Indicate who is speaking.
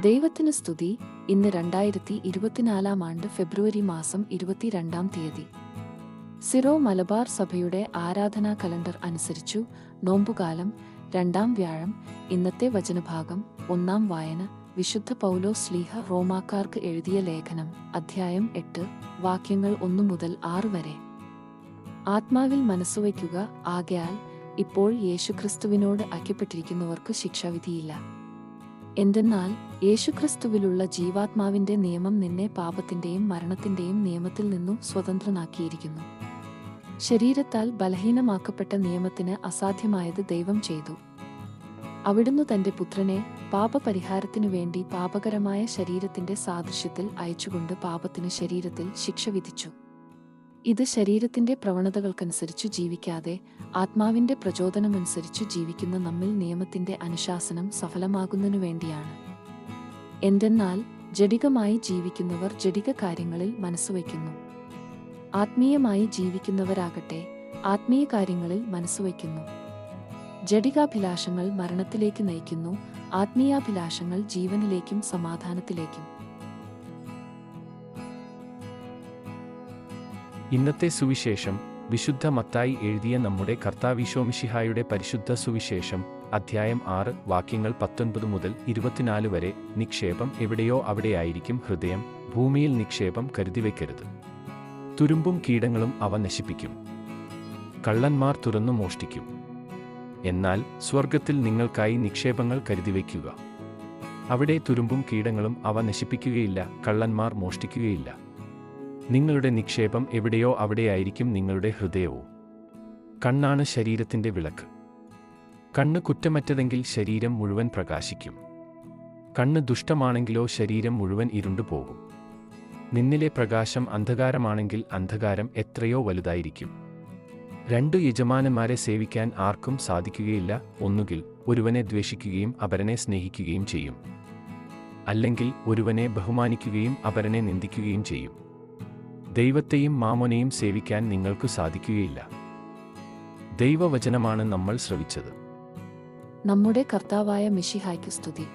Speaker 1: ദൈവത്തിന് സ്തുതി. ഇന്ന് രണ്ടായിരത്തി ഇരുപത്തിനാലാം ആണ്ട് ഫെബ്രുവരി മാസം ഇരുപത്തിരണ്ടാം തീയതി. സിറോ മലബാർ സഭയുടെ ആരാധനാ കലണ്ടർ അനുസരിച്ചു നോമ്പുകാലം രണ്ടാം വ്യാഴം ഇന്നത്തെ വചനഭാഗം ഒന്നാം വായന വിശുദ്ധ പൗലോ സ്ലീഹ റോമാക്കാർക്ക് എഴുതിയ ലേഖനം അധ്യായം എട്ട് വാക്യങ്ങൾ ഒന്നു മുതൽ ആറ് വരെ. ആത്മാവിൽ മനസ്സുവയ്ക്കുക ആകയാൽ ഇപ്പോൾ യേശുക്രിസ്തുവിനോട് ഐക്യപ്പെട്ടിരിക്കുന്നവർക്ക് ശിക്ഷാവിധിയില്ല. എന്തെന്നാൽ യേശുക്രിസ്തുവിലുള്ള ജീവാത്മാവിന്റെ നിയമം നിന്നെ പാപത്തിന്റെയും മരണത്തിന്റെയും നിയമത്തിൽ നിന്നും സ്വതന്ത്രനാക്കിയിരിക്കുന്നു. ശരീരത്താൽ ബലഹീനമാക്കപ്പെട്ട നിയമത്തിന് അസാധ്യമായത് ദൈവം ചെയ്തു. അവിടുന്ന് തന്റെ പുത്രനെ പാപപരിഹാരത്തിനു വേണ്ടി പാപകരമായ ശരീരത്തിന്റെ സാദൃശ്യത്തിൽ അയച്ചുകൊണ്ട് പാപത്തിന് ശരീരത്തിൽ ശിക്ഷ വിധിച്ചു. ഇത് ശരീരത്തിന്റെ പ്രവണതകൾക്കനുസരിച്ച് ജീവിക്കാതെ ആത്മാവിന്റെ പ്രചോദനമനുസരിച്ചു ജീവിക്കുന്ന നമ്മിൽ നിയമത്തിന്റെ അനുശാസനം സഫലമാകുന്നതിനു വേണ്ടിയാണ്. എന്തെന്നാൽ ജഡികമായി ജീവിക്കുന്നവർ ജഡിക കാര്യങ്ങളിൽ മനസ്സുവയ്ക്കുന്നു ആത്മീയമായി ജീവിക്കുന്നവരാകട്ടെ ആത്മീയ കാര്യങ്ങളിൽ മനസ്സുവയ്ക്കുന്നു ജഡികാഭിലാഷങ്ങൾ മരണത്തിലേക്ക് നയിക്കുന്നു ആത്മീയാഭിലാഷങ്ങൾ ജീവനിലേക്കും സമാധാനത്തിലേക്കും.
Speaker 2: ഇന്നത്തെ സുവിശേഷം വിശുദ്ധ മത്തായി എഴുതിയ നമ്മുടെ കർത്താവിശോമിഷിഹായുടെ പരിശുദ്ധ സുവിശേഷം അധ്യായം ആറ് വാക്യങ്ങൾ പത്തൊൻപത് മുതൽ ഇരുപത്തിനാല് വരെ. നിക്ഷേപം എവിടെയോ അവിടെയായിരിക്കും ഹൃദയം ഭൂമിയിൽ നിക്ഷേപം കരുതിവെക്കരുത്. തുരുമ്പും കീടങ്ങളും അവ നശിപ്പിക്കും. കള്ളന്മാർ തുറന്നു മോഷ്ടിക്കും. എന്നാൽ സ്വർഗത്തിൽ നിങ്ങൾക്കായി നിക്ഷേപങ്ങൾ കരുതിവെക്കുക. അവിടെ തുരുമ്പും കീടങ്ങളും അവ നശിപ്പിക്കുകയില്ല കള്ളന്മാർ മോഷ്ടിക്കുകയില്ല. നിങ്ങളുടെ നിക്ഷേപം എവിടെയോ അവിടെയായിരിക്കും നിങ്ങളുടെ ഹൃദയവും. കണ്ണാണ് ശരീരത്തിന്റെ വിളക്ക്. കണ്ണ് കുറ്റമറ്റതെങ്കിൽ ശരീരം മുഴുവൻ പ്രകാശിക്കും. കണ്ണ് ദുഷ്ടമാണെങ്കിലോ ശരീരം മുഴുവൻ ഇരുണ്ടുപോകും നിന്നിലെ പ്രകാശം അന്ധകാരമാണെങ്കിൽ അന്ധകാരം എത്രയോ വലുതായിരിക്കും. രണ്ടു യജമാനന്മാരെ സേവിക്കാൻ ആർക്കും സാധിക്കുകയില്ല ഒന്നുകിൽ ഒരുവനെ ദ്വേഷിക്കുകയും അപരനെ സ്നേഹിക്കുകയും ചെയ്യും. അല്ലെങ്കിൽ ഒരുവനെ ബഹുമാനിക്കുകയും അപരനെ നിന്ദിക്കുകയും ചെയ്യും. ദൈവത്തെയും മാമോനെയും സേവിക്കാൻ നിങ്ങൾക്ക് സാധിക്കുകയില്ല. ദൈവവചനമാണ് നമ്മൾ ശ്രവിച്ചത്.
Speaker 1: നമ്മുടെ കർത്താവായ മിഷിഹായ്ക്ക് സ്തുതി.